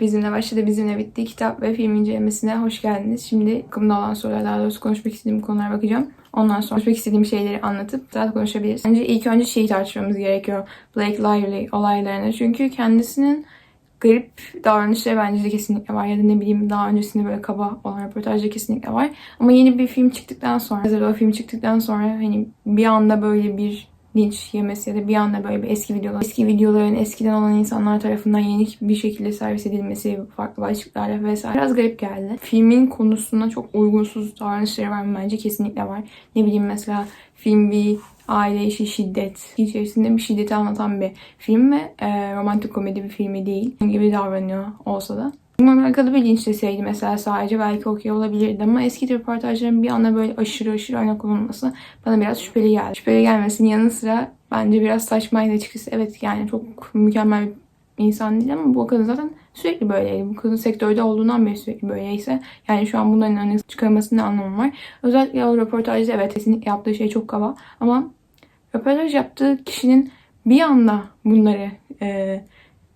Bizimle başladı, bizimle bitti. Kitap ve film incelemesine hoş geldiniz. Şimdi aklımda olan sorular, daha doğrusu konuşmak istediğim konulara bakacağım. Ondan sonra konuşmak istediğim şeyleri anlatıp zaten konuşabiliriz. Bence ilk önce şeyi tartışmamız gerekiyor. Blake Lively olaylarını. Çünkü kendisinin garip davranışları bence de kesinlikle var. Ya da ne bileyim daha öncesinde böyle kaba olan röportajda kesinlikle var. Ama yeni bir film çıktıktan sonra, özel o film çıktıktan sonra hani bir anda böyle bir linç yemesi ya da bir anda böyle bir eski videolar, eski videoların eskiden olan insanlar tarafından yeni bir şekilde servis edilmesi farklı başlıklarla vesaire biraz garip geldi. Filmin konusuna çok uygunsuz davranışları var mı bence kesinlikle var. Ne bileyim mesela film bir aile işi şiddet içerisinde bir şiddeti anlatan bir film ve e, romantik komedi bir filmi değil. Gibi davranıyor olsa da. Bununla alakalı bir linç deseydi mesela sadece belki okey olabilirdi ama eski röportajların bir anda böyle aşırı aşırı öne konulması bana biraz şüpheli geldi. Şüpheli gelmesinin yanı sıra bence biraz saçmaydı açıkçası. Evet yani çok mükemmel bir insan değil ama bu kadın zaten sürekli böyleydi. Bu kadın sektörde olduğundan beri sürekli böyleyse yani şu an bunların öne çıkarmasının ne anlamı var? Özellikle o röportajda evet kesinlikle yaptığı şey çok kaba ama röportaj yaptığı kişinin bir anda bunları e,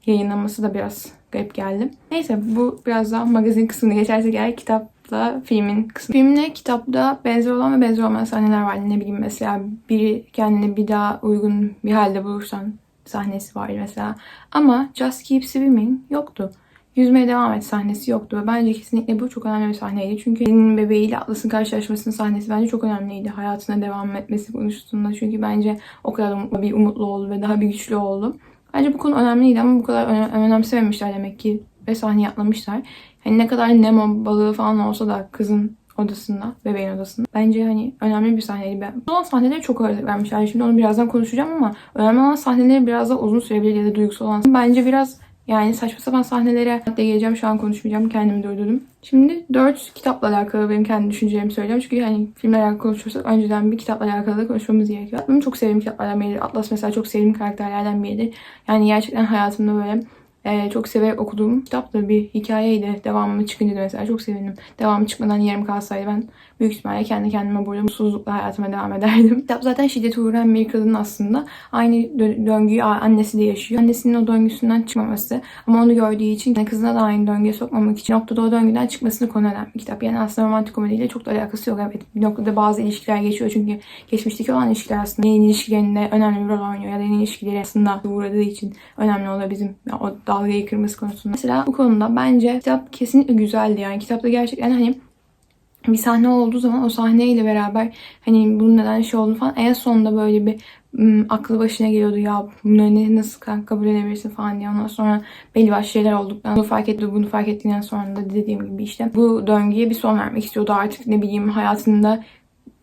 yayınlaması da biraz garip geldi. Neyse bu biraz daha magazin kısmını geçersek eğer kitapla filmin kısmı. Filmle kitapta benzer olan ve benzer olmayan sahneler var. Ne bileyim mesela biri kendini bir daha uygun bir halde bulursan sahnesi var mesela. Ama Just Keep Swimming yoktu. Yüzmeye devam et sahnesi yoktu ve bence kesinlikle bu çok önemli bir sahneydi. Çünkü Elinin bebeğiyle Atlas'ın karşılaşmasının sahnesi bence çok önemliydi. Hayatına devam etmesi konusunda. Çünkü bence o kadar umutlu, bir umutlu oldu ve daha bir güçlü oldu. Bence bu konu önemliydi ama bu kadar önem- önemsememişler demek ki ve sahneye atlamışlar. Hani ne kadar Nemo balığı falan olsa da kızın odasında, bebeğin odasında. Bence hani önemli bir sahneydi. Ben. Olan sahneleri çok ağırlık vermişler. Şimdi onu birazdan konuşacağım ama önemli olan sahneleri biraz daha uzun sürebilir ya da duygusal olan. Bence biraz yani saçma sapan sahnelere de geleceğim. Şu an konuşmayacağım. Kendimi durdurdum. Şimdi dört kitapla alakalı benim kendi düşüncelerimi söyleyeceğim. Çünkü hani filmle alakalı konuşursak önceden bir kitapla alakalı da konuşmamız gerekiyor. Benim çok sevdiğim kitaplardan biridir. Atlas mesela çok sevdiğim karakterlerden biridir. Yani gerçekten hayatımda böyle e, çok severek okuduğum kitap da bir hikayeydi. Devamı çıkınca da mesela çok sevindim. Devamı çıkmadan yarım kalsaydı ben büyük ihtimalle kendi kendime burada mutsuzlukla hayatıma devam ederdim. Kitap zaten şiddete uğrayan bir kadın aslında. Aynı dö- döngüyü annesi de yaşıyor. Annesinin o döngüsünden çıkmaması ama onu gördüğü için yani kızına da aynı döngüye sokmamak için noktada o döngüden çıkmasını konu eden bir kitap. Yani aslında romantik komediyle çok da alakası yok. Evet bir noktada bazı ilişkiler geçiyor çünkü geçmişteki olan ilişkiler aslında yeni ilişkilerinde önemli bir rol oynuyor ya da yeni ilişkileri aslında uğradığı için önemli bizim yani o dalgayı kırması konusunda. Mesela bu konuda bence kitap kesinlikle güzeldi. Yani kitapta gerçekten hani bir sahne olduğu zaman o sahneyle beraber hani bunun neden şey oldu falan en sonunda böyle bir ım, aklı başına geliyordu ya bunları ne- nasıl ka- kabul edebilirsin falan diye. Ondan sonra belli başlı şeyler olduktan bunu fark etti bunu fark ettiğinden sonra da dediğim gibi işte bu döngüye bir son vermek istiyordu artık ne bileyim hayatında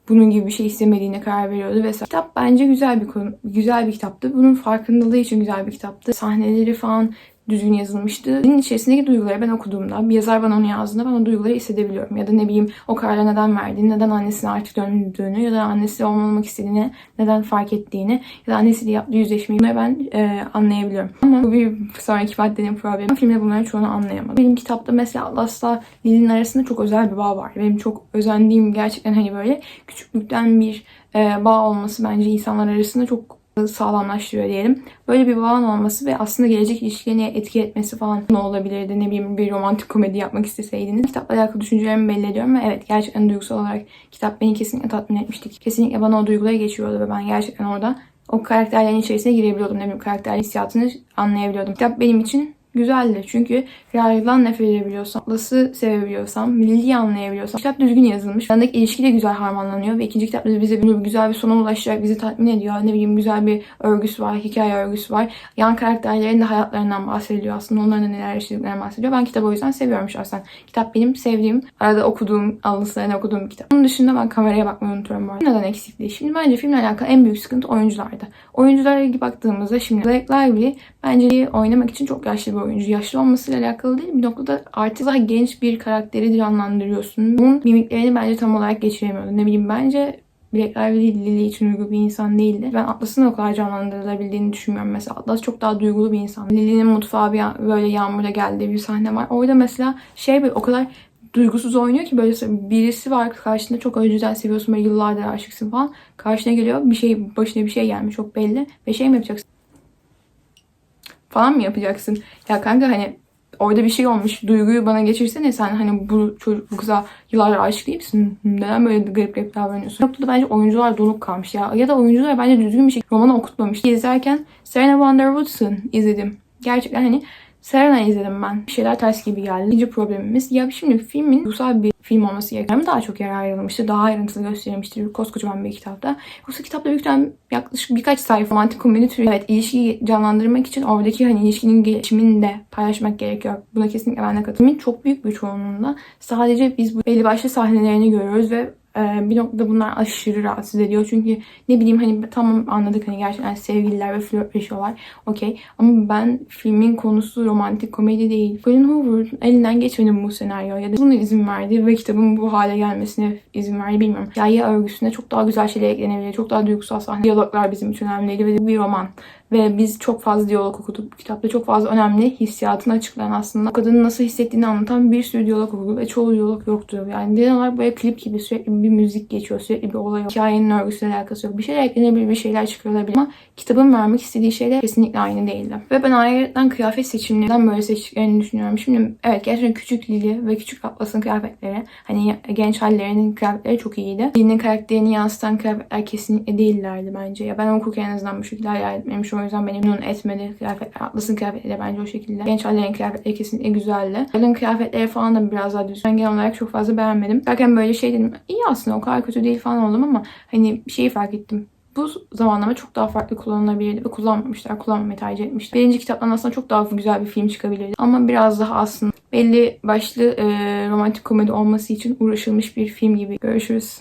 bunun gibi bir şey istemediğine karar veriyordu vesaire. Kitap bence güzel bir konu, güzel bir kitaptı. Bunun farkındalığı için güzel bir kitaptı. Sahneleri falan düzgün yazılmıştı. Dinin içerisindeki duyguları ben okuduğumda, bir yazar bana onu yazdığında ben o duyguları hissedebiliyorum. Ya da ne bileyim o kararı neden verdiğini, neden annesine artık döndüğünü ya da annesi olmamak istediğini neden fark ettiğini ya da annesiyle yaptığı yüzleşmeyi bunları ben e, anlayabiliyorum. Ama bu bir sonraki maddenin problemi. Filmde bunların çoğunu anlayamadım. Benim kitapta mesela Atlas'la Lili'nin arasında çok özel bir bağ var. Benim çok özendiğim gerçekten hani böyle küçüklükten bir e, bağ olması bence insanlar arasında çok sağlamlaştırıyor diyelim. Böyle bir bağın olması ve aslında gelecek ilişkilerine etki etmesi falan ne olabilirdi? Ne bileyim bir romantik komedi yapmak isteseydiniz. Kitapla alakalı düşüncelerimi belli ediyorum ve evet gerçekten duygusal olarak kitap beni kesinlikle tatmin etmişti. Kesinlikle bana o duyguları geçiyordu ve ben gerçekten orada o karakterlerin içerisine girebiliyordum. Ne bileyim karakter hissiyatını anlayabiliyordum. Kitap benim için güzeldi. Çünkü Ryan'dan nefret edebiliyorsam, Atlas'ı sevebiliyorsam, Lily'yi anlayabiliyorsam, kitap düzgün yazılmış. Arasındaki ilişki de güzel harmanlanıyor ve ikinci kitapta da bize bunu güzel bir sona ulaştırarak bizi tatmin ediyor. Ne bileyim güzel bir örgüsü var, hikaye örgüsü var. Yan karakterlerin de hayatlarından bahsediliyor aslında. Onların da neler yaşadıklarından bahsediyor. Ben kitabı o yüzden seviyorum şahsen. Kitap benim sevdiğim, arada okuduğum, alıntılarını okuduğum bir kitap. Onun dışında ben kameraya bakmayı unutuyorum bu arada. Neden eksikliği? Şimdi bence filmle alakalı en büyük sıkıntı oyunculardı. Oyunculara baktığımızda şimdi Blake Lively bence oynamak için çok yaşlı bir oyuncu. Yaşlı olmasıyla alakalı değil. Bir noktada artık daha genç bir karakteri canlandırıyorsun. Bunun mimiklerini bence tam olarak geçiremiyordu. Ne bileyim bence Black Lively Lily için uygun bir insan değildi. Ben Atlas'ın o kadar canlandırılabildiğini düşünmüyorum mesela. Atlas çok daha duygulu bir insan. Lily'nin mutfağa bir böyle yağmurda geldiği bir sahne var. Orada mesela şey böyle o kadar duygusuz oynuyor ki böyle birisi var karşında çok önceden seviyorsun böyle yıllardır aşıksın falan. Karşına geliyor bir şey başına bir şey gelmiş çok belli ve şey mi yapacaksın? Falan mı yapacaksın? Ya kanka hani orada bir şey olmuş. Duyguyu bana geçirsene sen hani bu çocuk bu kıza yıllardır aşık değil misin? Neden böyle garip garip davranıyorsun? Noktada bence oyuncular donuk kalmış ya. Ya da oyuncular bence düzgün bir şekilde romanı okutmamış. İzlerken Serena Van der Woodsen izledim. Gerçekten hani Serena izledim ben. Bir şeyler ters gibi geldi. İkinci problemimiz. Ya şimdi filmin duygusal bir film olması gerekiyor. Hem daha çok yer ayrılmıştı. Daha ayrıntılı gösterilmiştir. Koskocaman bir kitapta. Yoksa kitapta büyükten yaklaşık birkaç sayfa romantik komedi türü. Evet ilişkiyi canlandırmak için oradaki hani ilişkinin gelişimini de paylaşmak gerekiyor. Buna kesinlikle ben de katılıyorum. Çok büyük bir çoğunluğunda sadece biz bu belli başlı sahnelerini görüyoruz ve bir noktada bunlar aşırı rahatsız ediyor. Çünkü ne bileyim hani tamam anladık hani gerçekten sevgililer ve flörtleşiyorlar. Okey. Ama ben filmin konusu romantik komedi değil. Colin Hoover'ın elinden geçmedi bu senaryo ya da buna izin verdi ve kitabın bu hale gelmesine izin verdi bilmiyorum. Hikaye örgüsüne çok daha güzel şeyler eklenebilir. Çok daha duygusal sahne. Diyaloglar bizim için önemliydi ve bir roman. Ve biz çok fazla diyalog okuduk. Kitapta çok fazla önemli hissiyatını açıklayan aslında kadının nasıl hissettiğini anlatan bir sürü diyalog okuduk ve çoğu diyalog yoktu. Yani genel olarak böyle klip gibi sürekli bir müzik geçiyor. Sürekli bir olay yok. Hikayenin örgüsüyle alakası yok. Bir şeyler eklenebilir, bir şeyler çıkarılabilir ama kitabın vermek istediği şeyler kesinlikle aynı değildi. Ve ben ayrıca kıyafet seçimlerinden böyle seçtiklerini düşünüyorum. Şimdi evet gerçekten küçük Lily ve küçük Atlas'ın kıyafetleri hani genç hallerinin kıyafetleri çok iyiydi. Lily'nin karakterini yansıtan kıyafetler kesinlikle değillerdi bence. Ya ben okurken en azından bu şekilde hayal etmemişim. O yüzden beni memnun etmedi kıyafetler. Atlas'ın kıyafetleri bence o şekilde. Genç hallerin kıyafetleri kesinlikle güzeldi. Kadın kıyafetleri falan da biraz daha düz. Ben genel olarak çok fazla beğenmedim. Derken böyle şey dedim. iyi aslında o kadar kötü değil falan oldum ama hani şeyi fark ettim. Bu zamanlama çok daha farklı kullanılabilirdi ve kullanmamışlar. Kullanmamayı tercih etmişler. Birinci kitaptan aslında çok daha güzel bir film çıkabilirdi. Ama biraz daha aslında belli başlı e, romantik komedi olması için uğraşılmış bir film gibi. Görüşürüz.